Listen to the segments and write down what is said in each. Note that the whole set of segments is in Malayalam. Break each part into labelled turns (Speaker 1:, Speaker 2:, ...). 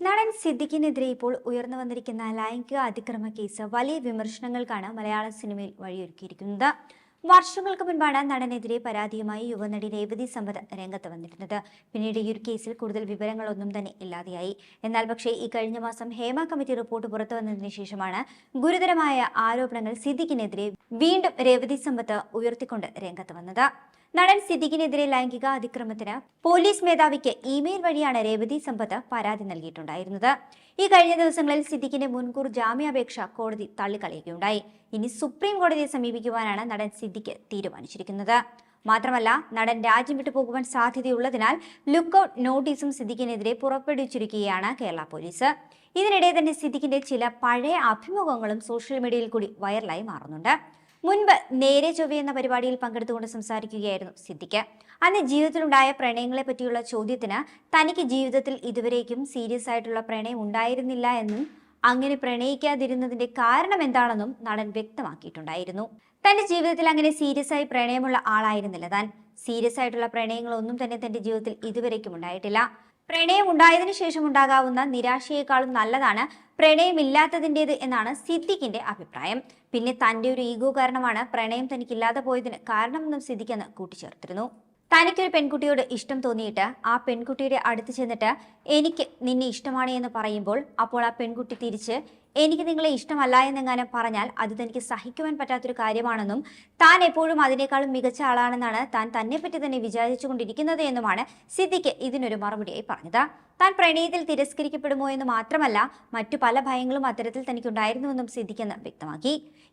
Speaker 1: നടൻ സിദ്ദിഖിനെതിരെ ഇപ്പോൾ ഉയർന്നു വന്നിരിക്കുന്ന ലൈംഗിക അതിക്രമ കേസ് വലിയ വിമർശനങ്ങൾക്കാണ് മലയാള സിനിമയിൽ വഴിയൊരുക്കിയിരിക്കുന്നത്. വർഷങ്ങൾക്ക് മുൻപാണ് നടനെതിരെ പരാതിയുമായി യുവനടി രേവതി സമ്പത്ത് രംഗത്ത് വന്നിരുന്നത്. പിന്നീട് ഈ ഒരു കേസിൽ കൂടുതൽ വിവരങ്ങളൊന്നും തന്നെ ഇല്ലാതെയായി. എന്നാൽ പക്ഷേ ഈ കഴിഞ്ഞ മാസം ഹേമ കമ്മിറ്റി റിപ്പോർട്ട് പുറത്തു വന്നതിന് ശേഷമാണ് ഗുരുതരമായ ആരോപണങ്ങൾ സിദ്ദിഖിനെതിരെ വീണ്ടും രേവതി സമ്പത്ത് ഉയർത്തിക്കൊണ്ട് രംഗത്ത് വന്നത്. നടൻ സിദ്ദിഖിനെതിരെ ലൈംഗിക അതിക്രമത്തിന് പോലീസ് മേധാവിക്ക് ഇമെയിൽ വഴിയാണ് രേവതി സമ്പത്ത് പരാതി നൽകിയിട്ടുണ്ടായിരുന്നത്. ഈ കഴിഞ്ഞ ദിവസങ്ങളിൽ സിദ്ദിഖിന്റെ മുൻകൂർ ജാമ്യാപേക്ഷ കോടതി തള്ളിക്കളയുകയുണ്ടായി. ഇനി സുപ്രീം കോടതിയെ സമീപിക്കുവാനാണ് നടൻ സിദ്ദിഖ് തീരുമാനിച്ചിരിക്കുന്നത്. മാത്രമല്ല നടൻ രാജ്യം വിട്ടു പോകുവാൻ സാധ്യതയുള്ളതിനാൽ ലുക്കൌട്ട് നോട്ടീസും സിദ്ദിഖിനെതിരെ പുറപ്പെടുവിച്ചിരിക്കുകയാണ് കേരള പോലീസ്. ഇതിനിടെ തന്നെ സിദ്ദിഖിന്റെ ചില പഴയ അഭിമുഖങ്ങളും സോഷ്യൽ മീഡിയയിൽ കൂടി വൈറലായി മാറുന്നുണ്ട്. മുൻപ് നേരെ ചൊവ്വ എന്ന പരിപാടിയിൽ പങ്കെടുത്തുകൊണ്ട് സംസാരിക്കുകയായിരുന്നു സിദ്ദിഖ്. അന്ന് ജീവിതത്തിലുണ്ടായ പ്രണയങ്ങളെ പറ്റിയുള്ള ചോദ്യത്തിന് തനിക്ക് ജീവിതത്തിൽ ഇതുവരേക്കും സീരിയസ് ആയിട്ടുള്ള പ്രണയം ഉണ്ടായിരുന്നില്ല എന്നും അങ്ങനെ പ്രണയിക്കാതിരുന്നതിന്റെ കാരണം എന്താണെന്നും നടൻ വ്യക്തമാക്കിയിട്ടുണ്ടായിരുന്നു. തന്റെ ജീവിതത്തിൽ അങ്ങനെ സീരിയസ് ആയി പ്രണയമുള്ള ആളായിരുന്നില്ല താൻ. സീരിയസ് ആയിട്ടുള്ള പ്രണയങ്ങളൊന്നും തന്നെ തന്റെ ജീവിതത്തിൽ ഇതുവരേക്കും ഉണ്ടായിട്ടില്ല. പ്രണയം ഉണ്ടായതിനു ശേഷം ഉണ്ടാകാവുന്ന നിരാശയേക്കാളും നല്ലതാണ് പ്രണയമില്ലാത്തതിന്റെത് എന്നാണ് സിദ്ദിഖിന്റെ അഭിപ്രായം. പിന്നെ തന്റെ ഒരു ഈഗോ കാരണമാണ് പ്രണയം തനിക്കില്ലാതെ പോയതിന് കാരണമെന്നും സിദ്ദിഖെന്ന് കൂട്ടിച്ചേർത്തിരുന്നു. തനിക്കൊരു പെൺകുട്ടിയോട് ഇഷ്ടം തോന്നിയിട്ട് ആ പെൺകുട്ടിയുടെ അടുത്ത് ചെന്നിട്ട് എനിക്ക് നിന്നെ ഇഷ്ടമാണ് എന്ന് പറയുമ്പോൾ അപ്പോൾ ആ പെൺകുട്ടി തിരിച്ച് എനിക്ക് നിങ്ങളെ ഇഷ്ടമല്ല എന്നെങ്ങാനും പറഞ്ഞാൽ അത് തനിക്ക് സഹിക്കുവാൻ പറ്റാത്തൊരു കാര്യമാണെന്നും താൻ എപ്പോഴും അതിനേക്കാളും മികച്ച ആളാണെന്നാണ് താൻ തന്നെപ്പറ്റി തന്നെ വിചാരിച്ചുകൊണ്ടിരിക്കുന്നത് എന്നുമാണ് സിദ്ദിഖ് ഇതിനൊരു മറുപടിയായി പറഞ്ഞത്. താൻ പ്രണയത്തിൽ തിരസ്കരിക്കപ്പെടുമോ എന്ന് മാത്രമല്ല മറ്റു പല ഭയങ്ങളും അത്തരത്തിൽ തനിക്കുണ്ടായിരുന്നുവെന്നും സിദ്ദിഖെന്ന് വ്യക്തമാക്കി.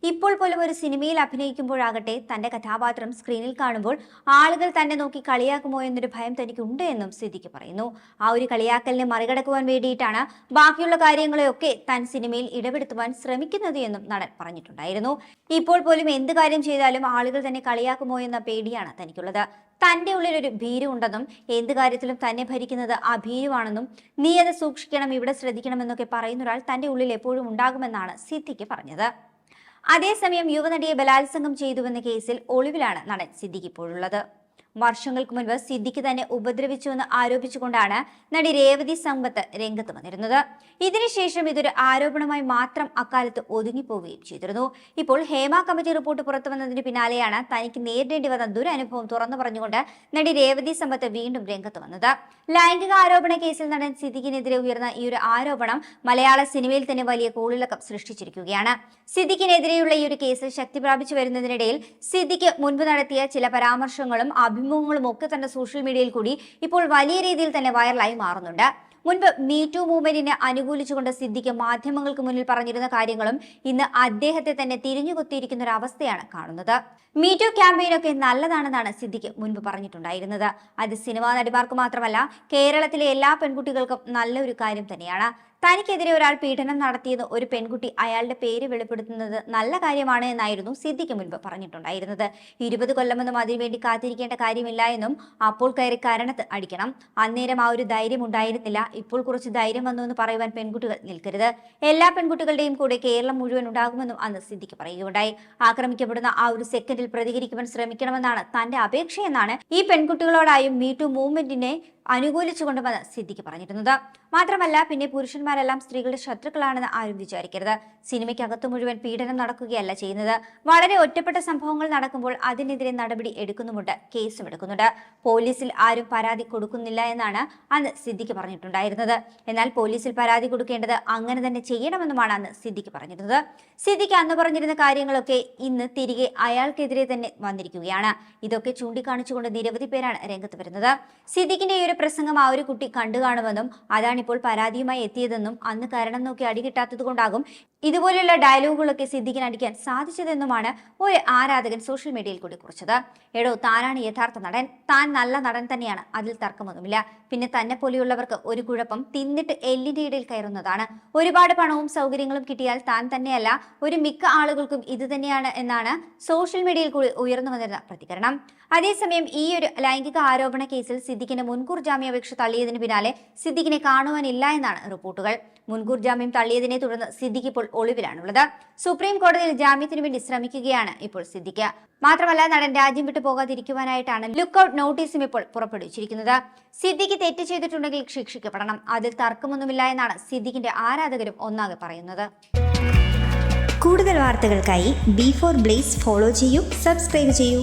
Speaker 1: ഇപ്പോൾ പോലും ഒരു സിനിമയിൽ അഭിനയിക്കുമ്പോഴാകട്ടെ തന്റെ കഥാപാത്രം സ്ക്രീനിൽ കാണുമ്പോൾ ആളുകൾ തന്നെ നോക്കി കളിയാക്കുമോ എന്നൊരു ഭയം തനിക്കുണ്ട് എന്നും സിദ്ദിഖ് പറയുന്നു. ആ ഒരു കളിയാക്കലിനെ മറികടക്കുവാൻ വേണ്ടിയിട്ടാണ് ബാക്കിയുള്ള കാര്യങ്ങളെയൊക്കെ താൻ സിനിമയിൽ ഇടപെടുത്തുവാൻ ശ്രമിക്കുന്നത് എന്നും നടൻ പറഞ്ഞിട്ടുണ്ടായിരുന്നു. ഇപ്പോൾ പോലും എന്ത് കാര്യം ചെയ്താലും ആളുകൾ തന്നെ കളിയാക്കുമോ എന്ന പേടിയാണ് തനിക്കുള്ളത്. തന്റെ ഉള്ളിൽ ഒരു ഭീരു ഉണ്ടെന്നും എന്ത് കാര്യത്തിലും തന്നെ ഭരിക്കുന്നത് ആ ഭീരുവാണെന്നും നീ അത് സൂക്ഷിക്കണം ഇവിടെ ശ്രദ്ധിക്കണമെന്നൊക്കെ പറയുന്ന ഒരാൾ തന്റെ ഉള്ളിൽ എപ്പോഴും ഉണ്ടാകുമെന്നാണ് സിദ്ധിക്ക് പറഞ്ഞത്. അതേസമയം യുവനടിയെ ബലാത്സംഗം ചെയ്തുവെന്ന കേസിൽ ഒളിവിലാണ് നടൻ സിദ്ദിഖ് ഇപ്പോഴുള്ളത്. വർഷങ്ങൾക്ക് മുൻപ് സിദ്ദിഖ് തന്നെ ഉപദ്രവിച്ചുവെന്ന് ആരോപിച്ചുകൊണ്ടാണ് നടി രേവതി സമ്പത്ത് രംഗത്ത് വന്നിരുന്നത്. ഇതിനുശേഷം ഇതൊരു ആരോപണമായി മാത്രം അക്കാലത്ത് ഒതുങ്ങിപ്പോവുകയും ചെയ്തിരുന്നു. ഇപ്പോൾ ഹേമ കമ്മിറ്റി റിപ്പോർട്ട് പുറത്തു വന്നതിന് പിന്നാലെയാണ് തനിക്ക് നേരിടേണ്ടി വന്ന ദുരനുഭവം തുറന്നു പറഞ്ഞുകൊണ്ട് നടി രേവതി സമ്പത്ത് വീണ്ടും രംഗത്ത് വന്നത്. ലൈംഗിക ആരോപണ കേസിൽ നടൻ സിദ്ദിഖിനെതിരെ ഉയർന്ന ഈ ഒരു ആരോപണം മലയാള സിനിമയിൽ തന്നെ വലിയ കൂളിളക്കം സൃഷ്ടിച്ചിരിക്കുകയാണ്. സിദ്ദിഖിനെതിരെയുള്ള ഈ ഒരു കേസ് ശക്തി പ്രാപിച്ചു വരുന്നതിനിടയിൽ സിദ്ദിഖ് മുൻപ് നടത്തിയ ചില പരാമർശങ്ങളും അഭിമുഖങ്ങളും ഒക്കെ തന്നെ സോഷ്യൽ മീഡിയയിൽ കൂടി ഇപ്പോൾ വലിയ രീതിയിൽ തന്നെ വൈറലായി മാറുന്നുണ്ട്. മുൻപ് മീ ടു മൂവ്മെന്റിനെ അനുകൂലിച്ചുകൊണ്ട് സിദ്ദിഖ് മാധ്യമങ്ങൾക്ക് മുന്നിൽ പറഞ്ഞിരുന്ന കാര്യങ്ങളും ഇന്ന് അദ്ദേഹത്തെ തന്നെ തിരിഞ്ഞുകൊത്തിയിരിക്കുന്ന ഒരു അവസ്ഥയാണ് കാണുന്നത്. മീ ടു ക്യാമ്പയിനൊക്കെ നല്ലതാണെന്നാണ് സിദ്ദിഖ് മുൻപ് പറഞ്ഞിട്ടുണ്ടായിരുന്നത്. അത് സിനിമാ നടിമാർക്ക് മാത്രമല്ല കേരളത്തിലെ എല്ലാ പെൺകുട്ടികൾക്കും നല്ലൊരു കാര്യം തന്നെയാണ്. തനിക്കെതിരെ ഒരാൾ പീഡനം നടത്തിയെന്ന് ഒരു പെൺകുട്ടി അയാളുടെ പേര് വെളിപ്പെടുത്തുന്നത് നല്ല കാര്യമാണ് എന്നായിരുന്നു സിദ്ദിഖ് മുൻപ് പറഞ്ഞിട്ടുണ്ടായിരുന്നത്. ഇരുപത് കൊല്ലമൊന്നും അതിനുവേണ്ടി കാത്തിരിക്കേണ്ട കാര്യമില്ല എന്നും അപ്പോൾ കയറി കരണത്ത് അടിക്കണം. അന്നേരം ആ ഒരു ധൈര്യം ഉണ്ടായിരുന്നില്ല. ഇപ്പോൾ കുറച്ച് ധൈര്യം വന്നു എന്ന് പറയുവാൻ പെൺകുട്ടികൾ നിൽക്കരുത്. എല്ലാ പെൺകുട്ടികളുടെയും കൂടെ കേരളം മുഴുവൻ ഉണ്ടാകുമെന്നും അന്ന് സിദ്ദിഖ് പറയുകയുണ്ടായി. ആക്രമിക്കപ്പെടുന്ന ആ ഒരു സെക്കൻഡിൽ പ്രതികരിക്കുവാൻ ശ്രമിക്കണമെന്നാണ് തന്റെ അപേക്ഷയെന്നാണ് ഈ പെൺകുട്ടികളോടായും മീ ടു മൂവ്മെന്റിനെ അനുകൂലിച്ചുകൊണ്ടുവന്ന് സിദ്ദിഖ് പറഞ്ഞിരുന്നത്. മാത്രമല്ല പിന്നെ പുരുഷന്മാരെല്ലാം സ്ത്രീകളുടെ ശത്രുക്കളാണെന്ന് ആരും വിചാരിക്കരുത്. സിനിമയ്ക്കകത്ത് മുഴുവൻ പീഡനം നടക്കുകയല്ല ചെയ്യുന്നത്. വളരെ ഒറ്റപ്പെട്ട സംഭവങ്ങൾ നടക്കുമ്പോൾ അതിനെതിരെ നടപടി എടുക്കുന്നുമുണ്ട് കേസും എടുക്കുന്നുണ്ട്. പോലീസിൽ ആരും പരാതി കൊടുക്കുന്നില്ല എന്നാണ് അന്ന് സിദ്ദിഖ് പറഞ്ഞിട്ടുണ്ടായിരുന്നത്. എന്നാൽ പോലീസിൽ പരാതി കൊടുക്കേണ്ടത് അങ്ങനെ തന്നെ ചെയ്യണമെന്നുമാണ് അന്ന് സിദ്ദിഖ് പറഞ്ഞിരുന്നത്. സിദ്ദിഖ് അന്ന് പറഞ്ഞിരുന്ന കാര്യങ്ങളൊക്കെ ഇന്ന് തിരികെ അയാൾക്കെതിരെ തന്നെ വന്നിരിക്കുകയാണ്. ഇതൊക്കെ ചൂണ്ടിക്കാണിച്ചുകൊണ്ട് നിരവധി പേരാണ് രംഗത്ത് വരുന്നത്. സിദ്ദിഖിന്റെ ഈ ഒരു പ്രസംഗം ആ ഒരു കുട്ടി കണ്ടു കാണുമെന്നും അതാണിപ്പോൾ പരാതിയുമായി എത്തിയതെന്നും അന്ന് കാരണം നോക്കി അടി കിട്ടാത്തത് കൊണ്ടാകും ഇതുപോലെയുള്ള ഡയലോഗുകളൊക്കെ സിദ്ദിഖിന് അടിക്കാൻ സാധിച്ചതെന്നുമാണ് ഒരു ആരാധകൻ സോഷ്യൽ മീഡിയയിൽ കൂടി കുറിച്ചത്. എടോ താനാണ് യഥാർത്ഥ നടൻ. താൻ നല്ല നടൻ തന്നെയാണ്. അതിൽ തർക്കമൊന്നുമില്ല. പിന്നെ തന്നെ പോലെയുള്ളവർക്ക് ഒരു കുഴപ്പം തിന്നിട്ട് എല്ലിന്റെ ഇടയിൽ കയറുന്നതാണ്. ഒരുപാട് പണവും സൗകര്യങ്ങളും കിട്ടിയാൽ താൻ തന്നെയല്ല ഒരു മിക്ക ആളുകൾക്കും ഇത് തന്നെയാണ് എന്നാണ് സോഷ്യൽ മീഡിയയിൽ കൂടി ഉയർന്നു വന്നിരുന്ന പ്രതികരണം. അതേസമയം ഈ ഒരു ലൈംഗിക ആരോപണ കേസിൽ സിദ്ദിഖിന് മുൻകൂർ ജാമ്യാപേക്ഷ തള്ളിയതിന് പിന്നാലെ സിദ്ദിഖിനെ കാണുവാനില്ല എന്നാണ് റിപ്പോർട്ടുകൾ. മുൻകൂർ ജാമ്യം തള്ളിയതിനെ തുടർന്ന് സിദ്ദിഖ് ഇപ്പോൾ ഒളിവിലാണുള്ളത്. സുപ്രീം കോടതിയിൽ ജാമ്യത്തിന് വേണ്ടി ശ്രമിക്കുകയാണ് ഇപ്പോൾ സിദ്ദിഖ്. മാത്രമല്ല നടൻ രാജ്യം വിട്ടു പോകാതിരിക്കുവാനായിട്ടാണ് ലുക്കൌട്ട് നോട്ടീസും ഇപ്പോൾ പുറപ്പെടുവിച്ചിരിക്കുന്നത്. സിദ്ദിഖ് തെറ്റ് ചെയ്തിട്ടുണ്ടെങ്കിൽ ശിക്ഷിക്കപ്പെടണം. അതിൽ തർക്കമൊന്നുമില്ല എന്നാണ് സിദ്ദിഖിന്റെ ആരാധകരും ഒന്നാകെ പറയുന്നത്.
Speaker 2: കൂടുതൽ വാർത്തകൾക്കായി ബി ഫോർ ബ്ലേസ് ഫോളോ ചെയ്യൂ സബ്സ്ക്രൈബ് ചെയ്യൂ.